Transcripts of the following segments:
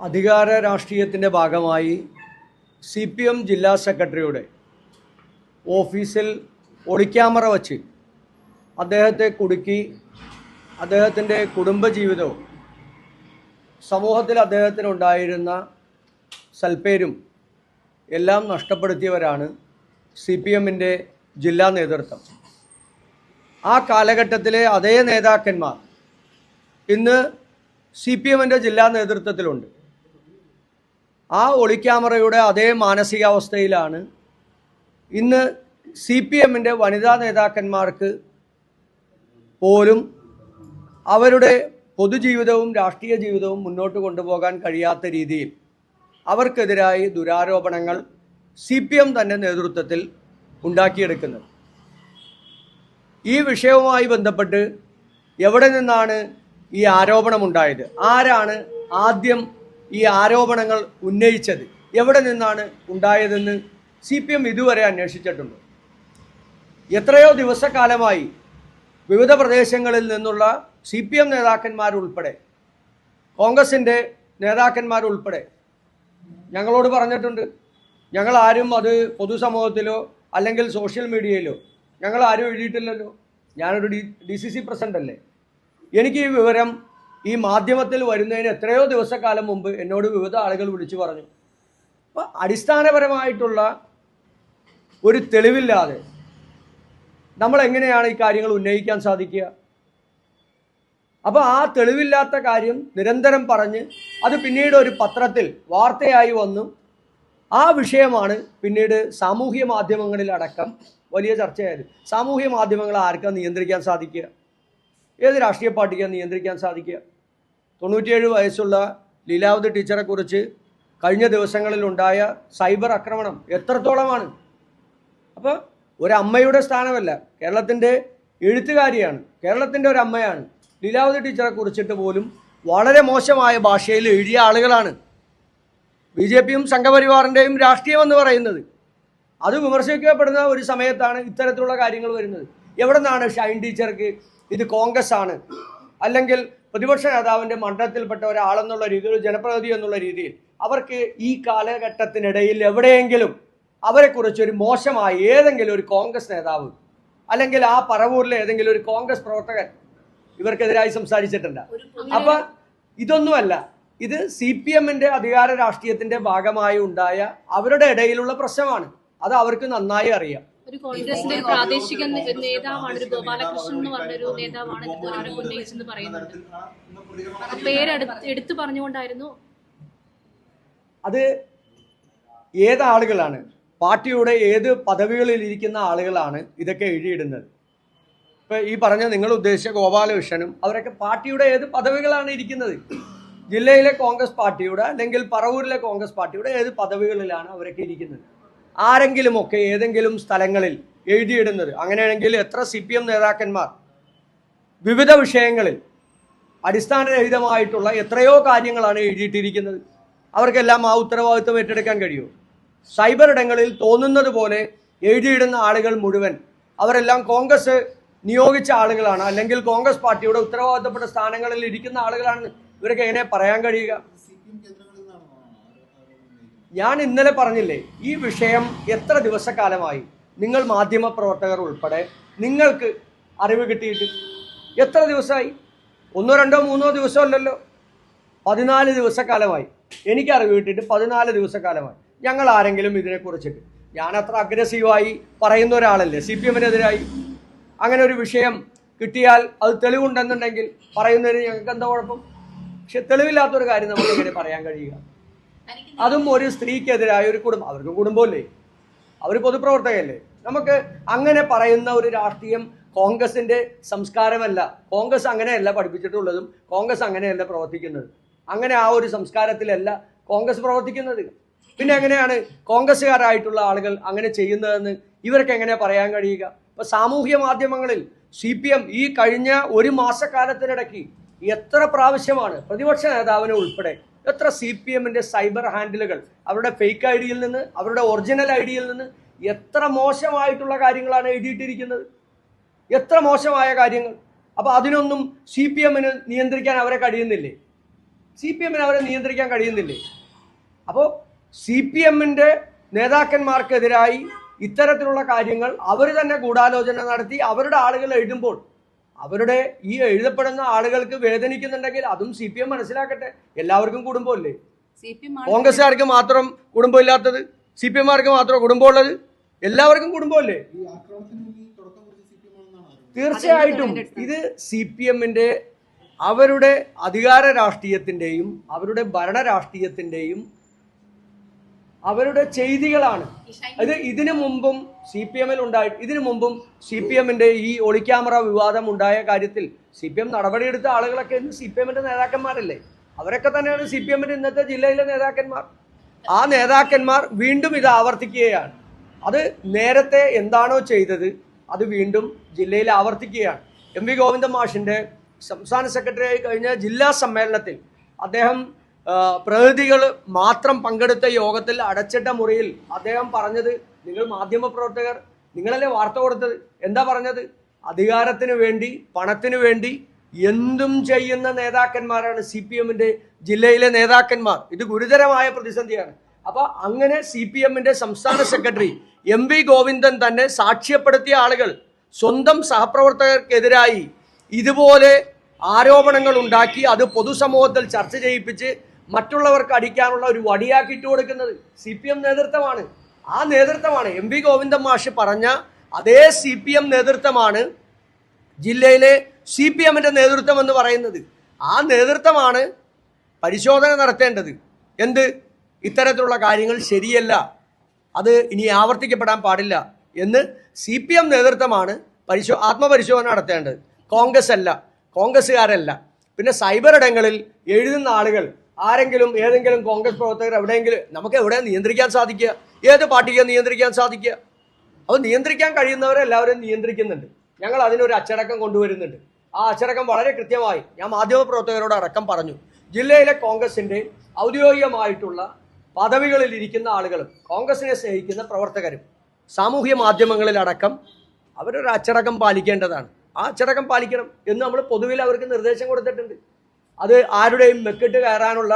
അധികാര രാഷ്ട്രീയത്തിന്റെ ഭാഗമായി സി പി എം ജില്ലാ സെക്രട്ടറിയുടെ ഓഫീസിൽ ഒളിക്യാമറ വച്ച് അദ്ദേഹത്തെ കുടുക്കി അദ്ദേഹത്തിന്റെ കുടുംബജീവിതവും സമൂഹത്തിൽ അദ്ദേഹത്തിനുണ്ടായിരുന്ന സൽപ്പേരും എല്ലാം നഷ്ടപ്പെടുത്തിയവരാണ് സി പി എമ്മിന്റെ ജില്ലാ നേതൃത്വം. ആ കാലഘട്ടത്തിലെ അതേ നേതാക്കന്മാർ ഇന്ന് സി പി എമ്മിന്റെ ജില്ലാ നേതൃത്വത്തിലുണ്ട്. ആ ഒളിക്യാമറയുടെ അതേ മാനസികാവസ്ഥയിലാണ്. ഇന്ന് സി പി എമ്മിന്റെ വനിതാ നേതാക്കന്മാർക്ക് പോലും അവരുടെ പൊതുജീവിതവും രാഷ്ട്രീയ ജീവിതവും മുന്നോട്ട് കൊണ്ടുപോകാൻ കഴിയാത്ത രീതിയിൽ അവർക്കെതിരായി ദുരാരോപണങ്ങൾ സി പി എം തന്നെ നേതൃത്വത്തിൽ ഉണ്ടാക്കിയെടുക്കുന്നത്. ഈ വിഷയവുമായി ബന്ധപ്പെട്ട് എവിടെ നിന്നാണ് ഈ ആരോപണമുണ്ടായത്? ആരാണ് ആദ്യം ഈ ആരോപണങ്ങൾ ഉന്നയിച്ചത് എവിടെ നിന്നാണ് ഉണ്ടായതെന്ന് സി പി എം ഇതുവരെ അന്വേഷിച്ചിട്ടുണ്ട്. എത്രയോ ദിവസക്കാലമായി വിവിധ പ്രദേശങ്ങളിൽ നിന്നുള്ള സി പി എം നേതാക്കന്മാരുൾപ്പെടെ കോൺഗ്രസിന്റെ നേതാക്കന്മാരുൾപ്പെടെ ഞങ്ങളോട് പറഞ്ഞിട്ടുണ്ട് ഞങ്ങൾ ആരും അത് പൊതുസമൂഹത്തിലോ അല്ലെങ്കിൽ സോഷ്യൽ മീഡിയയിലോ ഞങ്ങൾ ആരും എഴുതിയിട്ടില്ലല്ലോ. ഞാനൊരു D D C C president അല്ലേ? എനിക്ക് ഈ വിവരം ഈ മാധ്യമത്തിൽ വരുന്നതിന് എത്രയോ ദിവസക്കാലം മുമ്പ് എന്നോട് വിവിധ ആളുകൾ വിളിച്ചു പറഞ്ഞു. അപ്പോൾ അടിസ്ഥാനപരമായിട്ടുള്ള ഒരു തെളിവില്ലാതെ നമ്മൾ എങ്ങനെയാണ് ഈ കാര്യങ്ങൾ ഉന്നയിക്കാൻ സാധിക്കുക? അപ്പോൾ ആ തെളിവില്ലാത്ത കാര്യം നിരന്തരം പറഞ്ഞ് അത് പിന്നീട് ഒരു പത്രത്തിൽ വാർത്തയായി വന്നു. ആ വിഷയമാണ് പിന്നീട് സാമൂഹ്യ മാധ്യമങ്ങളിലടക്കം വലിയ ചർച്ചയായത്. സാമൂഹ്യ മാധ്യമങ്ങൾ ആർക്കാ നിയന്ത്രിക്കാൻ സാധിക്കുക? ഏത് രാഷ്ട്രീയ പാർട്ടിക്കാണ് നിയന്ത്രിക്കാൻ സാധിക്കുക? തൊണ്ണൂറ്റിയേഴ് വയസ്സുള്ള ലീലാവതി ടീച്ചറെക്കുറിച്ച് കഴിഞ്ഞ ദിവസങ്ങളിലുണ്ടായ സൈബർ ആക്രമണം എത്രത്തോളമാണ്? അപ്പോൾ ഒരമ്മയുടെ സ്ഥാനമല്ല കേരളത്തിന്റെ എഴുത്തുകാരിയാണ് കേരളത്തിന്റെ ഒരു അമ്മയാണ്. ലീലാവതി ടീച്ചറെ കുറിച്ചിട്ട് പോലും വളരെ മോശമായ ഭാഷയിൽ എഴുതിയ ആളുകളാണ്. ബി ജെ പിയും സംഘപരിവാറിന്റെയും രാഷ്ട്രീയം എന്ന് പറയുന്നത്. അത് വിമർശിക്കപ്പെടുന്ന ഒരു സമയത്താണ് ഇത്തരത്തിലുള്ള കാര്യങ്ങൾ വരുന്നത്. എവിടെ നിന്നാണ് ഷൈൻ ടീച്ചർക്ക് ഇത് കോൺഗ്രസ് ആണ് അല്ലെങ്കിൽ പ്രതിപക്ഷ നേതാവിന്റെ മണ്ഡലത്തിൽപ്പെട്ട ഒരാളെന്നുള്ള രീതിയിൽ ഒരു ജനപ്രതിനിധി എന്നുള്ള രീതിയിൽ അവർക്ക് ഈ കാലഘട്ടത്തിനിടയിൽ എവിടെയെങ്കിലും അവരെക്കുറിച്ച് ഒരു മോശമായ ഏതെങ്കിലും ഒരു കോൺഗ്രസ് നേതാവ് അല്ലെങ്കിൽ ആ പറവൂരിലെ ഏതെങ്കിലും ഒരു കോൺഗ്രസ് പ്രവർത്തകൻ ഇവർക്കെതിരായി സംസാരിച്ചിട്ടുണ്ട്. അപ്പൊ ഇതൊന്നുമല്ല. ഇത് സി പി എമ്മിന്റെ അധികാര രാഷ്ട്രീയത്തിന്റെ ഭാഗമായി ഉണ്ടായ അവരുടെ ഇടയിലുള്ള പ്രശ്നമാണ്. അത് അവർക്ക് നന്നായി അറിയാം. ഒരു കോൺഗ്രസിന്റെ പ്രാദേശിക നേതാവാണ് ഒരു ഗോപാലകൃഷ്ണൻ എന്ന് പറഞ്ഞൊരു നേതാവാണ് ഇത് ആരോപണം ഉന്നയിച്ചെന്ന് പറയുന്നുണ്ട് പേരെടുത്ത് പേര് എടുത്ത് എടുത്തു പറഞ്ഞുകൊണ്ടായിരുന്നു അത് ഏത് ആളുകളാണ് പാർട്ടിയുടെ ഏത് പദവികളിൽ ഇരിക്കുന്ന ആളുകളാണ് ഇതൊക്കെ എഴുതിയിടുന്നത് ഇപ്പൊ ഈ പറഞ്ഞ നിങ്ങൾ ഉദ്ദേശിച്ച ഗോപാലകൃഷ്ണനും അവരൊക്കെ പാർട്ടിയുടെ ഏത് പദവികളാണ് ഇരിക്കുന്നത് ജില്ലയിലെ കോൺഗ്രസ് പാർട്ടിയുടെ അല്ലെങ്കിൽ പറവൂരിലെ കോൺഗ്രസ് പാർട്ടിയുടെ ഏത് പദവികളിലാണ് അവരൊക്കെ ഇരിക്കുന്നത് ആരെങ്കിലുമൊക്കെ ഏതെങ്കിലും സ്ഥലങ്ങളിൽ എഴുതിയിടുന്നത്. അങ്ങനെയാണെങ്കിൽ എത്ര സി പി എം നേതാക്കന്മാർ വിവിധ വിഷയങ്ങളിൽ അടിസ്ഥാനരഹിതമായിട്ടുള്ള എത്രയോ കാര്യങ്ങളാണ് എഴുതിയിട്ടിരിക്കുന്നത്. അവർക്കെല്ലാം ആ ഉത്തരവാദിത്വം ഏറ്റെടുക്കാൻ കഴിയുമോ സൈബർ ഇടങ്ങളിൽ തോന്നുന്നത് പോലെ എഴുതിയിടുന്ന ആളുകൾ മുഴുവൻ അവരെല്ലാം കോൺഗ്രസ് നിയോഗിച്ച ആളുകളാണ്. അല്ലെങ്കിൽ കോൺഗ്രസ് പാർട്ടിയുടെ ഉത്തരവാദിത്തപ്പെട്ട സ്ഥാനങ്ങളിൽ ഇരിക്കുന്ന ആളുകളാണ്. ഇവരൊക്കെ എങ്ങനെ പറയാൻ കഴിയുക? ഞാൻ ഇന്നലെ പറഞ്ഞില്ലേ ഈ വിഷയം എത്ര ദിവസക്കാലമായി? നിങ്ങൾ മാധ്യമ പ്രവർത്തകർ ഉൾപ്പെടെ നിങ്ങൾക്ക് അറിവ് കിട്ടിയിട്ട് എത്ര ദിവസമായി? ഒന്നോ രണ്ടോ മൂന്നോ ദിവസമല്ലല്ലോ പതിനാല് ദിവസക്കാലമായി. എനിക്ക് അറിവ് കിട്ടിയിട്ട് പതിനാല് ദിവസക്കാലമായി. ഞങ്ങൾ ആരെങ്കിലും ഇതിനെക്കുറിച്ചിട്ട് ഞാൻ അത്ര അഗ്രസീവായി പറയുന്ന ഒരാളല്ലേ സി പി എമ്മിനെതിരായി. അങ്ങനെ ഒരു വിഷയം കിട്ടിയാൽ അത് തെളിവുണ്ടെന്നുണ്ടെങ്കിൽ പറയുന്നതിന് ഞങ്ങൾക്ക് എന്താ കുഴപ്പം? പക്ഷെ തെളിവില്ലാത്തൊരു കാര്യം നമുക്ക് എങ്ങനെ പറയാൻ കഴിയുക? അതും ഒരു സ്ത്രീക്കെതിരായ ഒരു കുടുംബം. അവർക്കും കുടുംബമല്ലേ അവർ പൊതുപ്രവർത്തകയല്ലേ? നമുക്ക് അങ്ങനെ പറയുന്ന ഒരു രാഷ്ട്രീയം കോൺഗ്രസിന്റെ സംസ്കാരമല്ല. കോൺഗ്രസ് അങ്ങനെയല്ല പഠിപ്പിച്ചിട്ടുള്ളതും കോൺഗ്രസ് അങ്ങനെയല്ല പ്രവർത്തിക്കുന്നത്. അങ്ങനെ ആ ഒരു സംസ്കാരത്തിലല്ല കോൺഗ്രസ് പ്രവർത്തിക്കുന്നത്. പിന്നെ എങ്ങനെയാണ് കോൺഗ്രസ്സുകാരായിട്ടുള്ള ആളുകൾ അങ്ങനെ ചെയ്യുന്നതെന്ന് ഇവർക്ക് എങ്ങനെ പറയാൻ കഴിയുക? ഇപ്പൊ സാമൂഹ്യ മാധ്യമങ്ങളിൽ സി പി എം ഈ കഴിഞ്ഞ ഒരു മാസക്കാലത്തിനിടയ്ക്ക് എത്ര പ്രാവശ്യമാണ് പ്രതിപക്ഷ നേതാവിനെ ഉൾപ്പെടെ എത്ര സി പി എമ്മിന്റെ സൈബർ ഹാൻഡിലുകൾ അവരുടെ ഫേക്ക് ഐ ഡിയിൽ നിന്ന് അവരുടെ ഒറിജിനൽ ഐ ഡിയിൽ നിന്ന് എത്ര മോശമായിട്ടുള്ള കാര്യങ്ങളാണ് എഴുതിയിട്ടിരിക്കുന്നത്? എത്ര മോശമായ കാര്യങ്ങൾ? അപ്പോൾ അതിനൊന്നും സി പി എമ്മിന് നിയന്ത്രിക്കാൻ അവരെ കഴിയുന്നില്ലേ? സി പി എമ്മിന് അവരെ നിയന്ത്രിക്കാൻ കഴിയുന്നില്ലേ? അപ്പോൾ സി പി എമ്മിന്റെ നേതാക്കന്മാർക്കെതിരായി ഇത്തരത്തിലുള്ള കാര്യങ്ങൾ അവർ തന്നെ ഗൂഢാലോചന നടത്തി അവരുടെ ആളുകൾ എഴുതുമ്പോൾ അവരുടെ ഈ എഴുതപ്പെടുന്ന ആളുകൾക്ക് വേദനിക്കുന്നുണ്ടെങ്കിൽ അതും സി പി എം മനസ്സിലാക്കട്ടെ. എല്ലാവർക്കും കുടുംബമല്ലേ? സി പി എം കോൺഗ്രസ്സുകാർക്ക് മാത്രം കുടുംബം ഇല്ലാത്തത് സി പി എംമാർക്ക് മാത്രം കുടുംബമുള്ളത്? എല്ലാവർക്കും കുടുംബമല്ലേ? തീർച്ചയായിട്ടും. ഇത് സി പി എമ്മിന്റെ അവരുടെ അധികാര രാഷ്ട്രീയത്തിന്റെയും അവരുടെ ഭരണ രാഷ്ട്രീയത്തിന്റെയും അവരുടെ ചെയ്തികളാണ്. ഇത് ഇതിനു മുമ്പും സി പി എമ്മിൽ ഉണ്ടായി ഇതിനു മുമ്പും സി പി എമ്മിന്റെ ഈ ഒളിക്യാമറ വിവാദം ഉണ്ടായ കാര്യത്തിൽ സി പി എം നടപടിയെടുത്ത ആളുകളൊക്കെ ഇന്ന് സി പി എമ്മിന്റെ നേതാക്കന്മാരല്ലേ? അവരൊക്കെ തന്നെയാണ് സി പി എമ്മിന്റെ ഇന്നത്തെ ജില്ലയിലെ നേതാക്കന്മാർ. ആ നേതാക്കന്മാർ വീണ്ടും ഇത് ആവർത്തിക്കുകയാണ്. അത് നേരത്തെ എന്താണോ ചെയ്തത് അത് വീണ്ടും ജില്ലയിൽ ആവർത്തിക്കുകയാണ്. എം വി ഗോവിന്ദ മാഷിന്റെ സംസ്ഥാന സെക്രട്ടറി ആയി കഴിഞ്ഞ ജില്ലാ സമ്മേളനത്തിൽ അദ്ദേഹം പ്രതിനിധികൾ മാത്രം പങ്കെടുത്ത യോഗത്തിൽ അടച്ചിട്ട മുറിയിൽ അദ്ദേഹം പറഞ്ഞത് നിങ്ങൾ മാധ്യമപ്രവർത്തകർ നിങ്ങളല്ലേ വാർത്ത കൊടുത്തത്? എന്താ പറഞ്ഞത്? അധികാരത്തിന് വേണ്ടി പണത്തിന് വേണ്ടി എന്തും ചെയ്യുന്ന നേതാക്കന്മാരാണ് സി പി എമ്മിന്റെ ജില്ലയിലെ നേതാക്കന്മാർ. ഇത് ഗുരുതരമായ പ്രതിസന്ധിയാണ്. അപ്പൊ അങ്ങനെ സി പി എമ്മിന്റെ സംസ്ഥാന സെക്രട്ടറി എം വി ഗോവിന്ദൻ തന്നെ സാക്ഷ്യപ്പെടുത്തിയ ആളുകൾ സ്വന്തം സഹപ്രവർത്തകർക്കെതിരായി ഇതുപോലെ ആരോപണങ്ങൾ ഉണ്ടാക്കി അത് പൊതുസമൂഹത്തിൽ ചർച്ച ചെയ്യിപ്പിച്ച് മറ്റുള്ളവർക്ക് അടിക്കാനുള്ള ഒരു വടിയാക്കിയിട്ട് കൊടുക്കുന്നത് സി പി എം നേതൃത്വമാണ്. ആ നേതൃത്വമാണ് എം വി ഗോവിന്ദൻ മാഷ് പറഞ്ഞ അതേ സി പി എം നേതൃത്വമാണ് ജില്ലയിലെ സി പി എമ്മിന്റെ നേതൃത്വം എന്ന് പറയുന്നത്. ആ നേതൃത്വമാണ് പരിശോധന നടത്തേണ്ടത്. എന്ത്? ഇത്തരത്തിലുള്ള കാര്യങ്ങൾ ശരിയല്ല. അത് ഇനി ആവർത്തിക്കപ്പെടാൻ പാടില്ല എന്ന് സി പി എം നേതൃത്വമാണ് പരിശോ ആത്മപരിശോധന നടത്തേണ്ടത്. കോൺഗ്രസ് അല്ല. കോൺഗ്രസ്സുകാരല്ല. പിന്നെ സൈബർ ഇടങ്ങളിൽ എഴുതുന്ന ആളുകൾ ആരെങ്കിലും ഏതെങ്കിലും കോൺഗ്രസ് പ്രവർത്തകർ എവിടെയെങ്കിലും നമുക്ക് എവിടെ നിയന്ത്രിക്കാൻ സാധിക്കുക? ഏത് പാർട്ടിക്ക് നിയന്ത്രിക്കാൻ സാധിക്കുക? അത് നിയന്ത്രിക്കാൻ കഴിയുന്നവരെ എല്ലാവരും നിയന്ത്രിക്കുന്നുണ്ട്. ഞങ്ങൾ അതിനൊരു അച്ചടക്കം കൊണ്ടുവരുന്നുണ്ട്. ആ അച്ചടക്കം വളരെ കൃത്യമായി ഞാൻ മാധ്യമപ്രവർത്തകരോട് അടക്കം പറഞ്ഞു. ജില്ലയിലെ കോൺഗ്രസിന്റെ ഔദ്യോഗികമായിട്ടുള്ള പദവികളിൽ ഇരിക്കുന്ന ആളുകളും കോൺഗ്രസിനെ സ്നേഹിക്കുന്ന പ്രവർത്തകരും സാമൂഹ്യ മാധ്യമങ്ങളിലടക്കം അവരൊരു അച്ചടക്കം പാലിക്കേണ്ടതാണ്. ആ അച്ചടക്കം പാലിക്കണം എന്ന് നമ്മൾ പൊതുവിൽ അവർക്ക് നിർദ്ദേശം കൊടുത്തിട്ടുണ്ട്. അത് ആരുടെയും മെക്കിട്ട് കയറാനുള്ള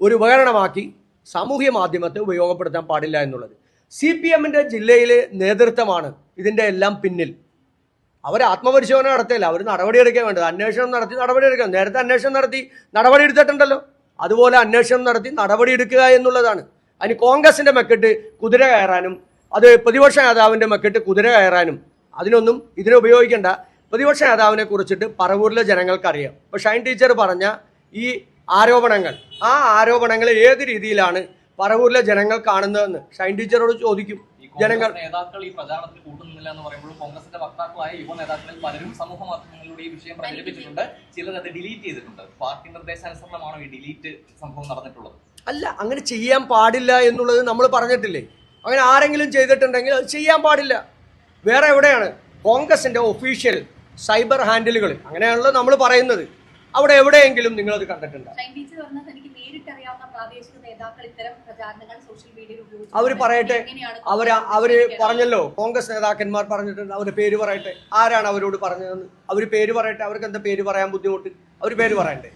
ഒരു ഉപകരണമാക്കി സാമൂഹ്യ മാധ്യമത്തെ ഉപയോഗപ്പെടുത്താൻ പാടില്ല എന്നുള്ളത്. സി പി എമ്മിന്റെ ജില്ലയിലെ നേതൃത്വമാണ് ഇതിന്റെ എല്ലാം പിന്നിൽ. അവർ ആത്മപരിശോധന നടത്തിയല്ല അവർ നടപടിയെടുക്കാൻ വേണ്ടത്. അന്വേഷണം നടത്തി നടപടിയെടുക്കണം നേരത്തെ അന്വേഷണം നടത്തി നടപടി എടുത്തിട്ടുണ്ടല്ലോ. അതുപോലെ അന്വേഷണം നടത്തി നടപടിയെടുക്കുക എന്നുള്ളതാണ്. അതിന് കോൺഗ്രസിന്റെ മെക്കെട്ട് കുതിര കയറാനും അത് പ്രതിപക്ഷ നേതാവിന്റെ മെക്കെട്ട് കുതിര കയറാനും അതിനൊന്നും ഇതിനെ ഉപയോഗിക്കേണ്ട. പ്രതിപക്ഷ നേതാവിനെ കുറിച്ചിട്ട് പറവൂരിലെ ജനങ്ങൾക്കറിയാം. അപ്പൊ ഷൈൻ ടീച്ചർ പറഞ്ഞ ഈ ആരോപണങ്ങൾ ആ ആരോപണങ്ങൾ ഏത് രീതിയിലാണ് പറവൂരിലെ ജനങ്ങൾ കാണുന്നതെന്ന് ഷൈൻ ടീച്ചറോട് ചോദിക്കും. ജനങ്ങൾ നേതാക്കൾ ഈ പ്രചാരണത്തിൽ കൂട്ടുന്നില്ല എന്ന് പറയുമ്പോൾ കോൺഗ്രസിന്റെ വക്താക്കളായ യുവ നേതാക്കളിൽ പലരും സമൂഹ മാധ്യമങ്ങളിലൂടെ ഈ വിഷയം പ്രചരിപ്പിച്ചിട്ടുണ്ട്. ചിലർ അത് ഡിലീറ്റ് ചെയ്തിട്ടുണ്ട്. പാർട്ടി നിർദ്ദേശാനുസരണമാണോ ഈ ഡിലീറ്റ് സംഭവം നടന്നിട്ടുള്ളത്? അല്ല അങ്ങനെ ചെയ്യാൻ പാടില്ല എന്നുള്ളത് നമ്മൾ പറഞ്ഞിട്ടില്ലേ? അങ്ങനെ ആരെങ്കിലും ചെയ്തിട്ടുണ്ടെങ്കിൽ അത് ചെയ്യാൻ പാടില്ല. വേറെ എവിടെയാണ്? കോൺഗ്രസിന്റെ ഒഫീഷ്യൽ സൈബർ ഹാൻഡിലുകൾ. അങ്ങനെയാണല്ലോ നമ്മൾ പറയുന്നത്. അവിടെ എവിടെയെങ്കിലും നിങ്ങൾ അത് കണ്ടിട്ടുണ്ട് അവർ പറയട്ടെ. അവർ അവർ പറഞ്ഞല്ലോ. കോൺഗ്രസ് നേതാക്കന്മാർ പറഞ്ഞിട്ടുണ്ട്. അവർ പേര് പറയട്ടെ. ആരാണ് അവരോട് പറഞ്ഞതെന്ന്? അവർ പേര് പറയട്ടെ. അവർക്ക് എന്താ പേര് പറയാൻ ബുദ്ധിമുട്ട്? അവർ പേര് പറയണ്ടേ?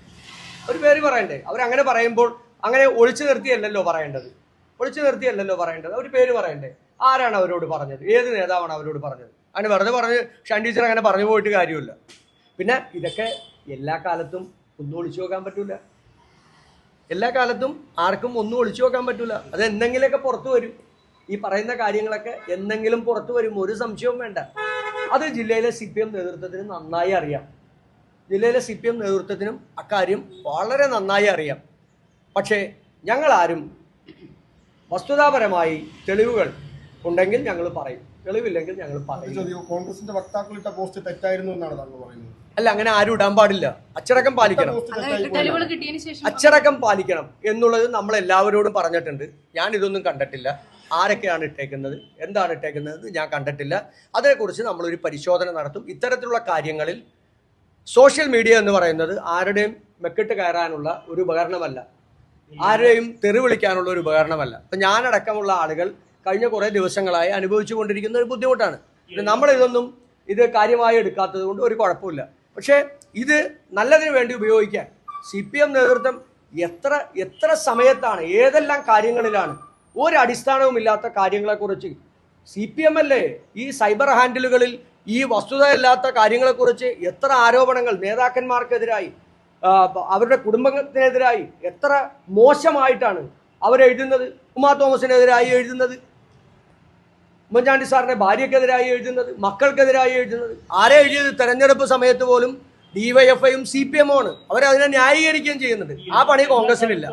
ഒരു പേര് പറയണ്ടേ? അവരങ്ങനെ പറയുമ്പോൾ അങ്ങനെ ഒളിച്ചു നിർത്തിയല്ലല്ലോ പറയേണ്ടത്. ഒളിച്ചു നിർത്തിയല്ലല്ലോ പറയേണ്ടത്. അവർ പേര് പറയണ്ടേ? ആരാണ് അവരോട് പറഞ്ഞത്? ഏത് നേതാവാണ് അവരോട് പറഞ്ഞത്? അങ്ങനെ വെറുതെ പറഞ്ഞ് ഷാൻ ടീച്ചർ അങ്ങനെ പറഞ്ഞു പോയിട്ട് കാര്യമില്ല. പിന്നെ ഇതൊക്കെ എല്ലാ കാലത്തും ഒന്നും ഒളിച്ചു നോക്കാൻ പറ്റൂല. എല്ലാ കാലത്തും ആർക്കും ഒന്നും ഒളിച്ചു നോക്കാൻ പറ്റൂല. അത് എന്തെങ്കിലുമൊക്കെ പുറത്തു വരും. ഈ പറയുന്ന കാര്യങ്ങളൊക്കെ എന്തെങ്കിലും പുറത്തു വരും. ഒരു സംശയവും വേണ്ട. അത് ജില്ലയിലെ സി പി എം നേതൃത്വത്തിന് നന്നായി അറിയാം. ജില്ലയിലെ സി പി എം നേതൃത്വത്തിനും അക്കാര്യം വളരെ നന്നായി അറിയാം. പക്ഷേ ഞങ്ങളാരും വസ്തുതാപരമായി തെളിവുകൾ ഉണ്ടെങ്കിൽ ഞങ്ങൾ പറയും. തെളിവില്ലെങ്കിൽ ഞങ്ങൾ പറയും. ചോദ്യം കോൺഗ്രസിന്റെ വക്താക്കൾ ഇട്ട പോസ്റ്റ് തെറ്റായിരുന്നു എന്നാണ് താങ്കൾ പറയുന്നത്. അല്ല അങ്ങനെ ആരും ഇടാൻ പാടില്ല. അച്ചടക്കം പാലിക്കണം. അച്ചടക്കം പാലിക്കണം എന്നുള്ളത് നമ്മൾ എല്ലാവരോടും പറഞ്ഞിട്ടുണ്ട്. ഞാൻ ഇതൊന്നും കണ്ടിട്ടില്ല. ആരൊക്കെയാണ് ഇട്ടേക്കുന്നത്? എന്താണ് ഇട്ടേക്കുന്നത് ഞാൻ കണ്ടിട്ടില്ല. അതേക്കുറിച്ച് നമ്മളൊരു പരിശോധന നടത്തും. ഇത്തരത്തിലുള്ള കാര്യങ്ങളിൽ സോഷ്യൽ മീഡിയ എന്ന് പറയുന്നത് ആരുടെയും മെക്കിട്ട് കയറാനുള്ള ഒരു ഉപകരണമല്ല. ആരെയും തെറി വിളിക്കാനുള്ള ഒരു ഉപകരണമല്ല. അപ്പം ഞാനടക്കമുള്ള ആളുകൾ കഴിഞ്ഞ കുറേ ദിവസങ്ങളായി അനുഭവിച്ചു കൊണ്ടിരിക്കുന്ന ഒരു ബുദ്ധിമുട്ടാണ്. ഇതൊന്നും ഇത് കാര്യമായി എടുക്കാത്തത് കൊണ്ട് ഒരു കുഴപ്പമില്ല. പക്ഷേ ഇത് നല്ലതിന് വേണ്ടി ഉപയോഗിക്കാൻ സി പി എം നേതൃത്വം എത്ര എത്ര സമയത്താണ് ഏതെല്ലാം കാര്യങ്ങളിലാണ് ഒരു അടിസ്ഥാനവുമില്ലാത്ത കാര്യങ്ങളെക്കുറിച്ച് സി പി എം അല്ലേ ഈ സൈബർ ഹാൻഡിലുകളിൽ ഈ വസ്തുതയില്ലാത്ത കാര്യങ്ങളെക്കുറിച്ച് എത്ര ആരോപണങ്ങൾ നേതാക്കന്മാർക്കെതിരായി അവരുടെ കുടുംബത്തിനെതിരായി എത്ര മോശമായിട്ടാണ് അവരെഴുതുന്നത്? ഉമാ തോമസിനെതിരായി എഴുതുന്നത്? ഉമ്മൻചാണ്ടി സാറിന്റെ ഭാര്യക്കെതിരായി എഴുതുന്നത് മക്കൾക്കെതിരായി എഴുതുന്നത്. ആരെ എഴുതിയത്? തെരഞ്ഞെടുപ്പ് സമയത്ത് പോലും ഡിവൈഎഫ്ഐയും സി പി എമ്മും ആണ് അവരതിനെ ന്യായീകരിക്കുകയും ചെയ്യുന്നുണ്ട്. ആ പണി കോൺഗ്രസിനില്ല.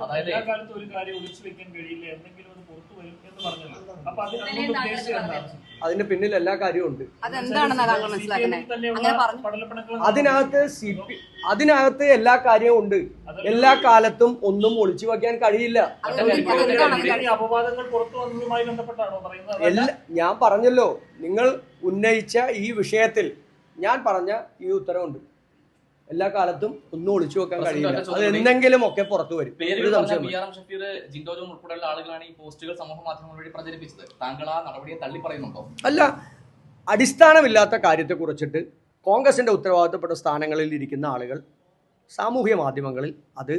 അതിന്റെ പിന്നിൽ എല്ലാ കാര്യവും ഉണ്ട്. അതിനകത്ത് സി പി അതിനകത്ത് എല്ലാ കാര്യവും ഉണ്ട്. എല്ലാ കാലത്തും ഒന്നും ഒളിച്ചു വെക്കാൻ കഴിയില്ല. ഞാൻ പറഞ്ഞല്ലോ നിങ്ങൾ ഉന്നയിച്ച ഈ വിഷയത്തിൽ ഞാൻ പറഞ്ഞ ഈ ഉത്തരവുണ്ട്. എല്ലാ കാലത്തും ഒന്നും ഒളിച്ചു വെക്കാൻ കഴിയില്ല. അത് എന്തെങ്കിലും ഒക്കെ പുറത്തു വരും. ഉൾപ്പെടെയുള്ള ആളുകളാണ് ഈ പോസ്റ്റുകൾ സമൂഹ മാധ്യമങ്ങൾ വഴി പ്രചരിപ്പിച്ചത്. താങ്കൾ ആ നടപടിയെ തള്ളി പറയുന്നുണ്ടോ അല്ല അടിസ്ഥാനമില്ലാത്ത കാര്യത്തെ കുറിച്ചിട്ട് കോൺഗ്രസിന്റെ ഉത്തരവാദിത്തപ്പെട്ട സ്ഥാനങ്ങളിൽ ഇരിക്കുന്ന ആളുകൾ സാമൂഹ്യ മാധ്യമങ്ങളിൽ അത്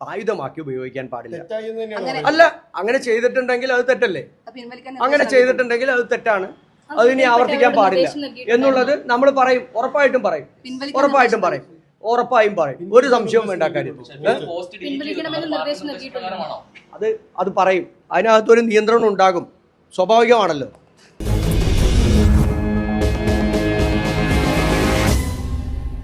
ആയുധമാക്കി ഉപയോഗിക്കാൻ പാടില്ല. അല്ല അങ്ങനെ ചെയ്തിട്ടുണ്ടെങ്കിൽ അത് തെറ്റല്ലേ? അങ്ങനെ ചെയ്തിട്ടുണ്ടെങ്കിൽ അത് തെറ്റാണ്. അതിനി ആവർത്തിക്കാൻ പാടില്ല. എന്നുള്ളത് നമ്മൾ പറയും ഉറപ്പായിട്ടും പറയും. ഉറപ്പായിട്ടും പറയും. ഉറപ്പായും പറയും. ഒരു സംശയവും വേണ്ട കാര്യം കാര്യത്തിൽ? അത് അത് പറയും. അതിനകത്തൊരു നിയന്ത്രണം ഉണ്ടാകും. സ്വാഭാവികമാണല്ലോ.